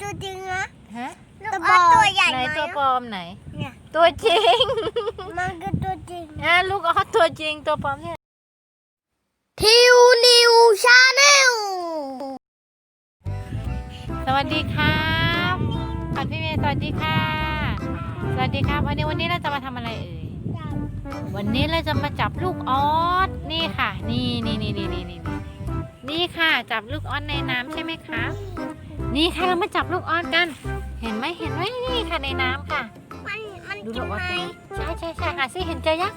ตัวจริงนะฮะลูกออสตัวใหญ่ไหนไหมตัวปลอมไหนตัวจริงมันคือตัวจริงอะลูกออสตัวจริงตัวปลอมเนี่ยทิวนิวชาแนลสวัสดีครับขวัพี่เมย์สวัสดีค่ะ สวัสดีครับ วันนี้วันนี้เราจะมาทำอะไรเอ่ย วันนี้เราจะมาจับลูกออสนี่ค่ะ นี่นี่นี่นี่นี่นี่นี่ค่ะ จับลูกออสในน้ำใช่ไหมคะ นี่ค่ะเรามาจับลูกออสกัน เห็นไหมเห็นไหมนี่ค่ะในน้ำค่ะ มันมันดูกิลูนกออสไหมตัวนี้ใช่ใช่ใช่ค่ะสิเห็นเจอยัง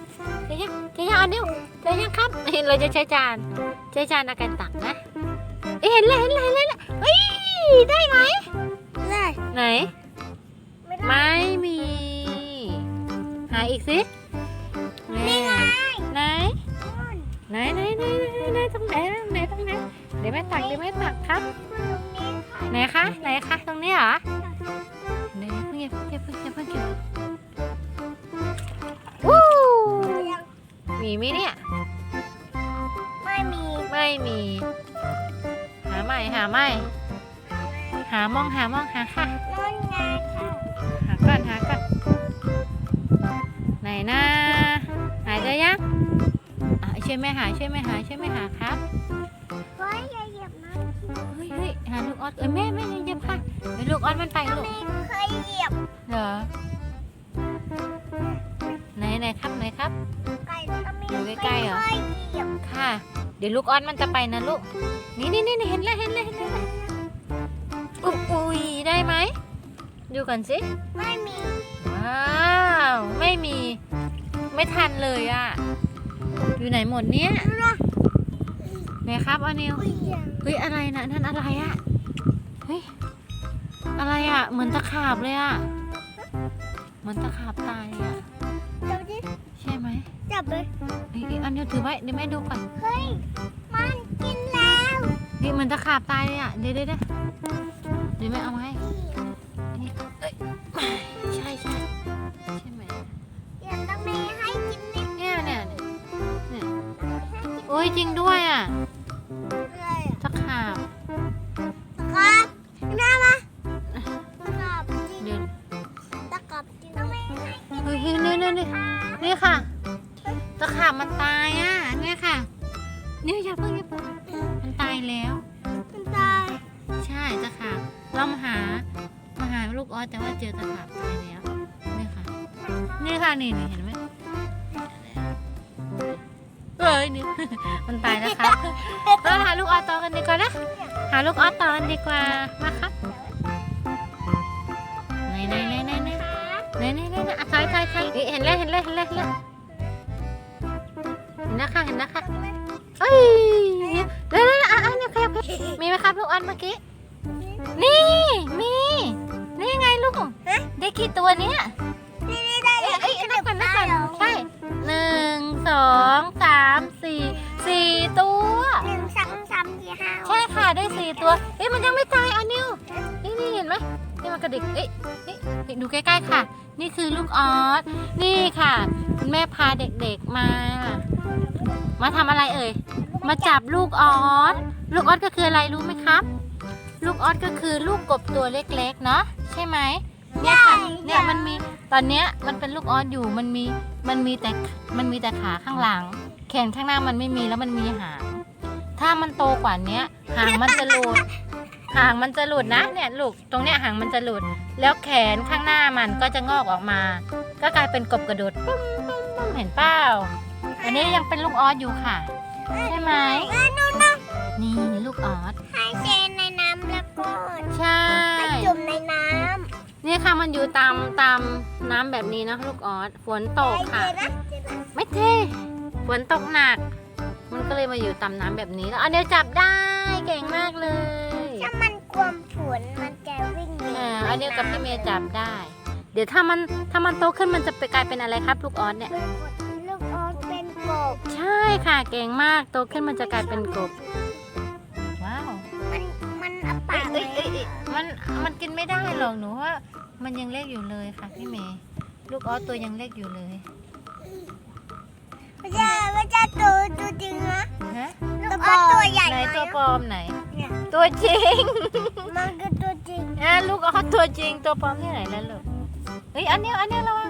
เจอยังเจอยังอันนิ้วเจอยังครับเห็นเราจะใช้จานใช้จานในการตักนะเอ้ยเห็นเลยเห็นเลยเห็นเลยเฮ้ยได้ไหมเลยไหน ไม่ได้ ไม่มี หาอีกสินี่ไงไหนไหนไหนไหนไหนไหนตรงไหนไหนตรงไหนเดี๋ยวแม่ตักเดี๋ยวแม่ตักครับ ไหนคะไหนคะตรงนี้เหรอไหนเพิ่งเก็บเก็บเพิ่งเก็บเพิ่งเก็บวู้มีไหมเนี่ย ไม่มี ไม่มี หาใหม่หาใหม่หามองหามองหาค่ะนั่นไงค่ะ หาก่อนหาก่อนไหนนะหายใจยังอะช่วยแม่หาช่วยแม่หาช่วยแม่หาครับเฮ้ยอย่าเหยียบนะ เฮ้ยเฮ้ยหาลูกออสเอ้ยแม่แม่ยังเจ็บค่ะเดี๋ยวลูกออสมันไปลูกไม่เคยเหยียบเหรอไหนไหนครับไหนครับ ไก่ก็ไม่อยู่ใกล้ๆเหรอ ไม่เคยเหยียบค่ะ เดี๋ยวลูกออสมันจะไปนะลูก นี่นี่นี่นี่เห็นแล้วเห็นแล้วเห็นแล้วอุ๊ยอุ้ยได้ไหม ดูก่อนสิ ไม่มีว้าว ไม่มี ไม่ทันเลยอะอยู่ไหนหมดเนี่ย ไหนครับอนิวอุ้ยอย่าเฮ้ยอะไรนะนั่นอะไรอะเฮ้ยอะไรอะเหมือนตะขาบเลยอะเหมือนตะขาบตายเลยอะจับดิใช่ไหมจับเลยเฮ้ยอันนี้ถือไว้เดี๋ยวแม่ดูก่อนเฮ้ยมันกินแล้วนี่เหมือนตะขาบตายเลยอะเดี๋ยวเดี๋ยวเดี๋ยวเดี๋ยวแม่เอามาให้นี่เอ้ยใช่ใช่ใช่ไหมอย่าตะเมให้กินนิดเนี่ยเนี่ยเนี่ยเนี่ยโอ้ยจริงด้วยอะ เฮ้ยนี่นี่นี่นี่ค่ะ ตะขาบมันตายอะ เนี่ยค่ะ เนี่ยอย่าเพิ่งอย่าเพิ่งมันตายแล้ว มันตาย ใช่ตะขาบเรามาหา มาหาลูกออสแต่ว่าเจอตะขาบตายแล้วนี่ค่ะ นี่ค่ะนี่นี่เห็นไหมเอ้ยนี่มันตายแล้วครับเราหาลูกออสต่อกันดีกว่านะ หาลูกออสต่อกันดีกว่ามาครับไหนไหนไหนไหนไห นไหนไหนไหนไหนอะถอยถอยถอยเฮ้ยเห็นแล้วเห็นแล้วเห็นแล้วเห็นแล้วเห็นแล้วค่ะเห็นแล้วค่ะเอ้ยเดี๋ยวเดี๋ยวเอะอะเนี่ยขยับขยับมีไหมครับลูกอันเมื่อกี้ นี่ มี นี่ไงลูก ได้กี่ตัวเนี้ยนี่นี่ได้เอ้ยเอ้ยนัดึบก่อนนับได้ก่อนใช่หนึ่งสองสามสี่สี่ตัวหนึ่งสองสามสี่ห้าใช่ค่ะได้สี่ตัว เอ้ยมันยังไม่ตายเอานิวนี่นี่เห็นไหม นี่มันกระดิกเอ้ยนี่นี่ดูใกล้ๆค่ะ นี่คือลูกออสนี่ค่ะ คุณแม่พาเด็กๆมา มาทำอะไรเอ่ย มาจับลูกออสลูกออสก็คืออะไรรู้ไหมครับ ลูกออสก็คือลูกกบตัวเล็กๆเนาะใช่ไหมเนี่ยค่ะเนี่ยมันมีตอนเนี้ยมันเป็นลูกออสอยู่มันมีมันมีแต่มันมีแต่ขาข้างหลัง แขนข้างหน้ามันไม่มีแล้วมันมีหางถ้ามันโตกว่าเนี้ยหางมันจะหลุด หางมันจะหลุดนะเนี่ยลูกตรงเนี้ยหางมันจะหลุด แล้วแขนข้างหน้ามันก็จะงอกออกมา ก็กลายเป็นกบกระโดดปุ้มปุ้มปุ้มเห็นเปล่าอันนี้ยังเป็นลูกออสอยู่ค่ะ ใช่ไหมเอ้ยนู่นนะนี่ลูกออสให้เซนในน้ำแล้วก็ใช่ให้จุ่มในน้นี่ค่ะมันอยู่ตามตามน้ำแบบนี้นะลูกออสฝนำตกค่ะใจเย็นนะเย็นนะไม่เท่ฝนตกหนัก มันก็เลยมาอยู่ตามน้ำแบบนี้แล้วอันเดียวจับได้เก่งมากเลย ถ้ามันกวมฝนมันจะวิ่งหนีอ่าอันเดียวกับพี่เมย์จับได้ เดี๋ยวถ้ามันถ้ามันโตขึ้นมันจะไปกลายเป็นอะไรครับลูกออสเนี่ย ลูกออสเป็นกบใช่ค่ะเก่งมากโตขึ้นมันจะกลายเป็นกบ ว้าว มันมันอัปปากเอ้ยเอ้ยเอ้ยมันมันกินไม่ได้หรอกหนูว่า มันยังเล็กอยู่เลยค่ะพี่เมย์ลูกออสตัวยังเล็กอยู่เลยไม่ใช่ไม่ใช่ตัวตัวจริงนะฮะ ลูกออสตัวใหญ่ไหนไหมตัวปลอมไหน เนี่ย ตัวจริง มันคือตัวจริงอะลูกออสตัวจริงตัวปลอมที่ไหนแล้วลูกเฮ้ยอันนี้อันนี้ระวัง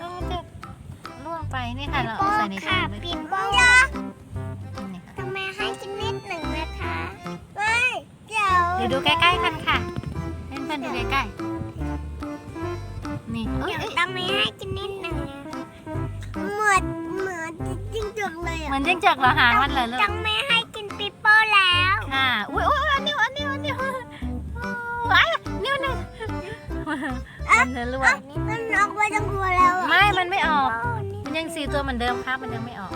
ระวังจะล่วงไปนี่ค่ะเราเอาใส่ในค่ะถุงไว้ปีก่อนโป้นี่ค่ะทำไมให้กินนิดหนึ่งนะคะไม่เดี๋ยวเดี๋ยวดูใกล้ๆกันค่ะเล่นเพื่อนดูใกล้ๆนี่เอ้ยเดี๋ยวเอ้ยต้องมีให้กินนิดหนึ่งนะเหมือนเหมือนจริงจังเลยเหอะมือนจิ้งจอกเหรอหางมันเลยลูกต้องไม่ให้กินปีโป้แล้ว ค่ะ อุ้ย มันจะล่วงมันออกมาจากหัวแล้วอะไม่ มันไม่ออกโนี่มันยังสี่ตัวเหมือนเดิมครับ มันยังไม่ออก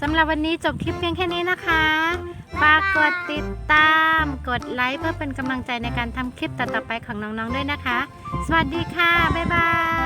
สำหรับวันนี้จบคลิปเพียงแค่นี้นะคะฝากกดติดตาม กดไลค์เพื่อเป็นกำลังใจในการทำคลิปต่อๆไปของน้องๆด้วยนะคะ สวัสดีค่ะ บ๊ายบาย